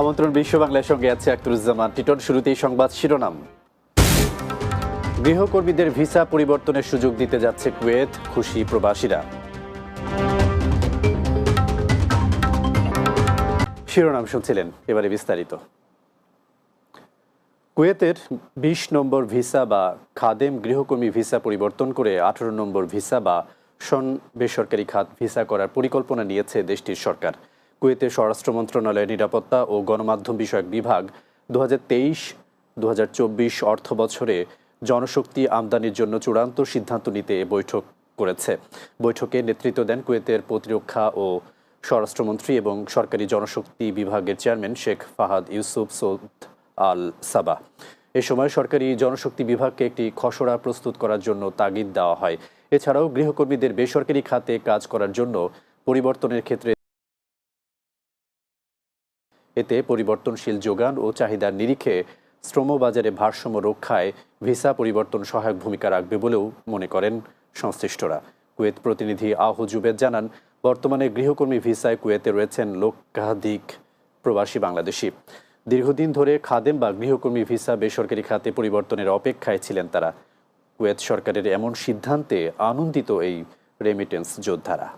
আমন্ত্রণ বিশ্ব বাংলার সঙ্গে আছে আক্তরুজ্জামান। টিটন শুরুতেই সংবাদ শিরোনাম। গৃহকর্মীদের ভিসা পরিবর্তনের সুযোগ দিতে যাচ্ছে কুয়েত খুশি প্রবাসীরা। শিরোনাম শুনছিলেন, এবারে বিস্তারিত। কুয়েতের বিশ নম্বর ভিসা বা খাদেম গৃহকর্মী ভিসা পরিবর্তন করে আঠারো নম্বর ভিসা বা সন বেসরকারি খাত ভিসা করার পরিকল্পনা নিয়েছে দেশটির সরকার। কুয়েতের স্বরাষ্ট্র মন্ত্রণালয়ের নিরাপত্তা ও গণমাধ্যম বিষয়ক বিভাগ দু হাজার তেইশ অর্থ বছরে জনশক্তি আমদানির জন্য চূড়ান্ত সিদ্ধান্ত নিতে বৈঠক করেছে। বৈঠকে নেতৃত্ব দেন কুয়েতের প্রতিরক্ষা ও স্বরাষ্ট্রমন্ত্রী এবং সরকারি জনশক্তি বিভাগের chairman Sheikh Fahad Yusuf Saud Al Sabah. এ সময় সরকারি জনশক্তি বিভাগকে একটি খসড়া প্রস্তুত করার জন্য তাগিদ দেওয়া হয়। এছাড়াও গৃহকর্মীদের বেসরকারি খাতে কাজ করার জন্য পরিবর্তনের ক্ষেত্রে এতে পরিবর্তনশীল যোগান ও চাহিদার নিরিখে শ্রমবাজারে ভারসাম্য রক্ষায় ভিসা পরিবর্তন সহায়ক ভূমিকা রাখবে বলেও মনে করেন সংশ্লিষ্টরা। কুয়েত প্রতিনিধি আহ জুবেদ জানান, বর্তমানে গৃহকর্মী ভিসায় কুয়েতে রয়েছেন লক্ষাধিক প্রবাসী বাংলাদেশি। দীর্ঘদিন ধরে খাদেম বা গৃহকর্মী ভিসা বেসরকারি খাতে পরিবর্তনের অপেক্ষায় ছিলেন তারা। কুয়েত সরকারের এমন সিদ্ধান্তে আনন্দিত এই রেমিটেন্স যোদ্ধারা।